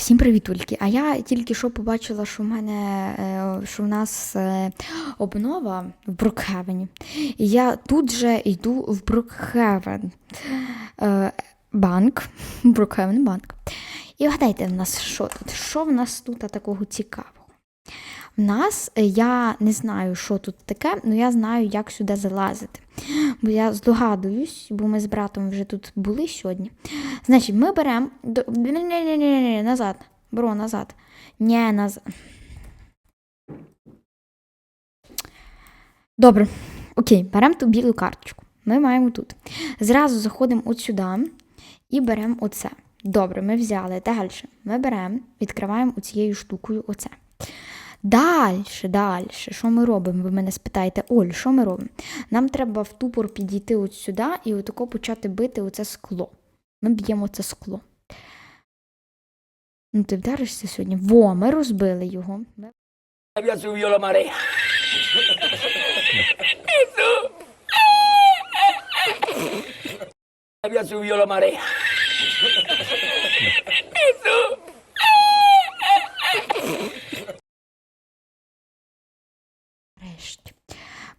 Всім привіт, Ульки. А я тільки що побачила, що в мене е, що в нас е, обнова в Брукхевені. І я тут же йду в Брукхевен банк. Брукхевен банк. І вгадайте в нас, що тут? Що в нас тут такого цікавого? В нас е, я не знаю, що тут таке, але я знаю, як сюди залазити. Бо я здогадуюсь, бо ми з братом вже тут були сьогодні. Значить, ми беремо. Ні-ні-ні, назад. Бро, назад. Ні, назад. Добре. Окей, беремо ту білу карточку. Ми маємо тут. Зразу заходимо от сюди і беремо оце. Добре, ми взяли. Далі. Ми беремо, відкриваємо оцією штукою оце. Далі, далі, що ми робимо? Ви мене спитаєте, Оль, що ми робимо? Нам треба в тупор підійти от сюди і отако почати бити оце скло. Ми б'ємо це скло. Ну, ти вдаришся сьогодні? Во, ми розбили його. Subido la marea. Había subido la marea. Нарешті.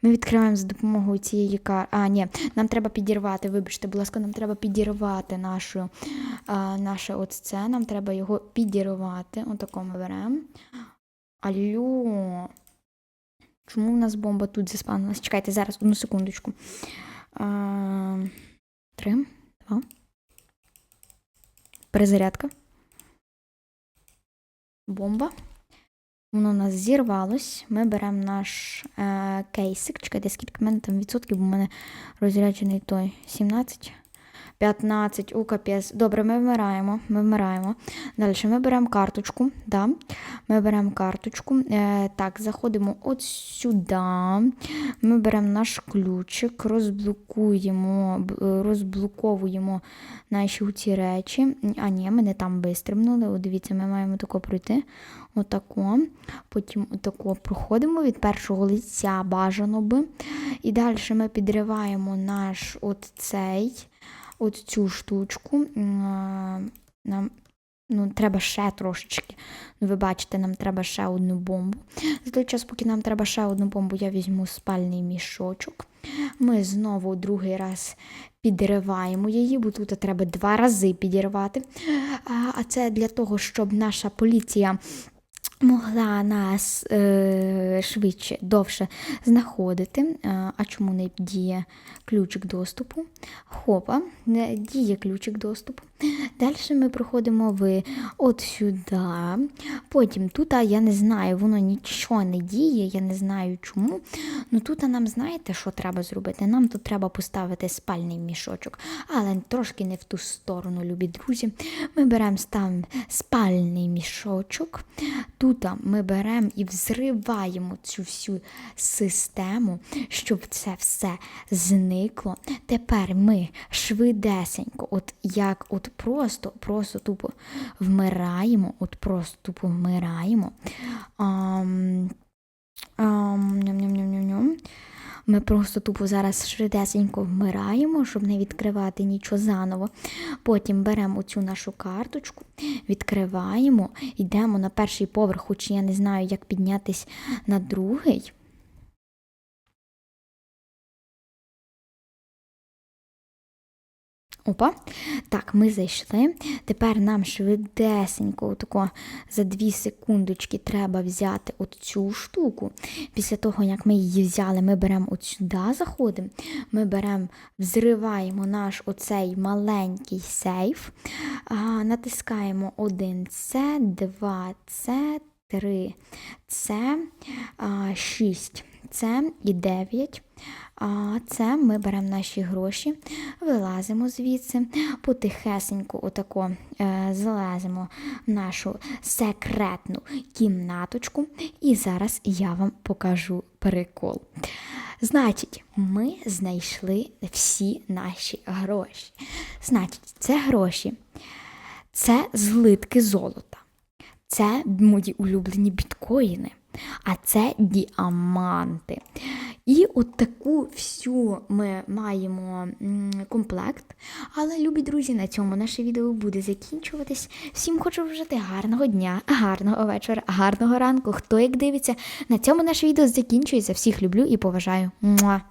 Ми відкриваємо за допомогою цієї кар. А, ні, нам треба підірвати. Вибачте, будь ласка, нам треба підірвати нашу, а, наше от це. Нам треба його підірвати. Отако ми беремо. Алло. Чому в нас бомба тут заспавнилась? Чекайте, зараз, одну секундочку. А, три, два. Перезарядка. Бомба. Воно у нас зірвалось. Ми беремо наш е, кейсик. Чекайте, скільки в мене там відсотків, бо в мене розряджений той 17. 15, у капець. Добре, ми вмираємо. Ми вмираємо. Далі ми беремо карточку. Да. Ми беремо карточку. Е, так, заходимо от сюди. Ми беремо наш ключик, розблокуємо, е, розблоковуємо наші ці речі. А ні, ми не там вистрибнули. От дивіться, ми маємо тако пройти. Отако. Потім отако проходимо від першого лиця бажано би. І далі ми підриваємо наш от цей, от цю штучку. Нам ну, треба ще трошечки. Ну, ви бачите, нам треба ще одну бомбу. За той час, поки нам треба ще одну бомбу, я візьму спальний мішочок. Ми знову другий раз підриваємо її, бо тут треба два рази підірвати. А це для того, щоб наша поліція могла нас е, швидше, довше знаходити. А, а чому не діє ключик доступу? Хопа, діє ключик доступу. Далі ми проходимо в от сюди. Потім тут, я не знаю, воно нічого не діє, я не знаю чому. Ну тут нам знаєте, що треба зробити? Нам тут треба поставити спальний мішочок, але трошки не в ту сторону, любі друзі. Ми беремо ставимо спальний мішочок. Тут ми беремо і взриваємо цю всю систему, щоб це все зникло. Тепер ми швидесенько, от як от просто, просто тупо вмираємо, от просто тупо вмираємо. Ми просто тупо зараз швидесенько вмираємо, щоб не відкривати нічого заново. Потім беремо оцю нашу карточку, відкриваємо, йдемо на перший поверх, хоч я не знаю, як піднятись на другий. Опа. Так, ми зайшли. Тепер нам швидесенько, отако за 2 секундочки треба взяти от цю штуку. Після того, як ми її взяли, ми беремо от сюди, заходимо. Ми беремо, взриваємо наш оцей маленький сейф, а, натискаємо 1С, 2С, 3 С, 6 С і 9. А це ми беремо наші гроші, вилазимо звідси, потихесеньку отако е, залазимо в нашу секретну кімнаточку, і зараз я вам покажу прикол. Значить, ми знайшли всі наші гроші. Значить, це гроші, це злитки золота. Це мої улюблені біткоїни, а це діаманти. І от таку всю ми маємо комплект. Але, любі друзі, на цьому наше відео буде закінчуватись. Всім хочу вжити гарного дня, гарного вечора, гарного ранку. Хто як дивиться, на цьому наше відео закінчується. Всіх люблю і поважаю. Муа!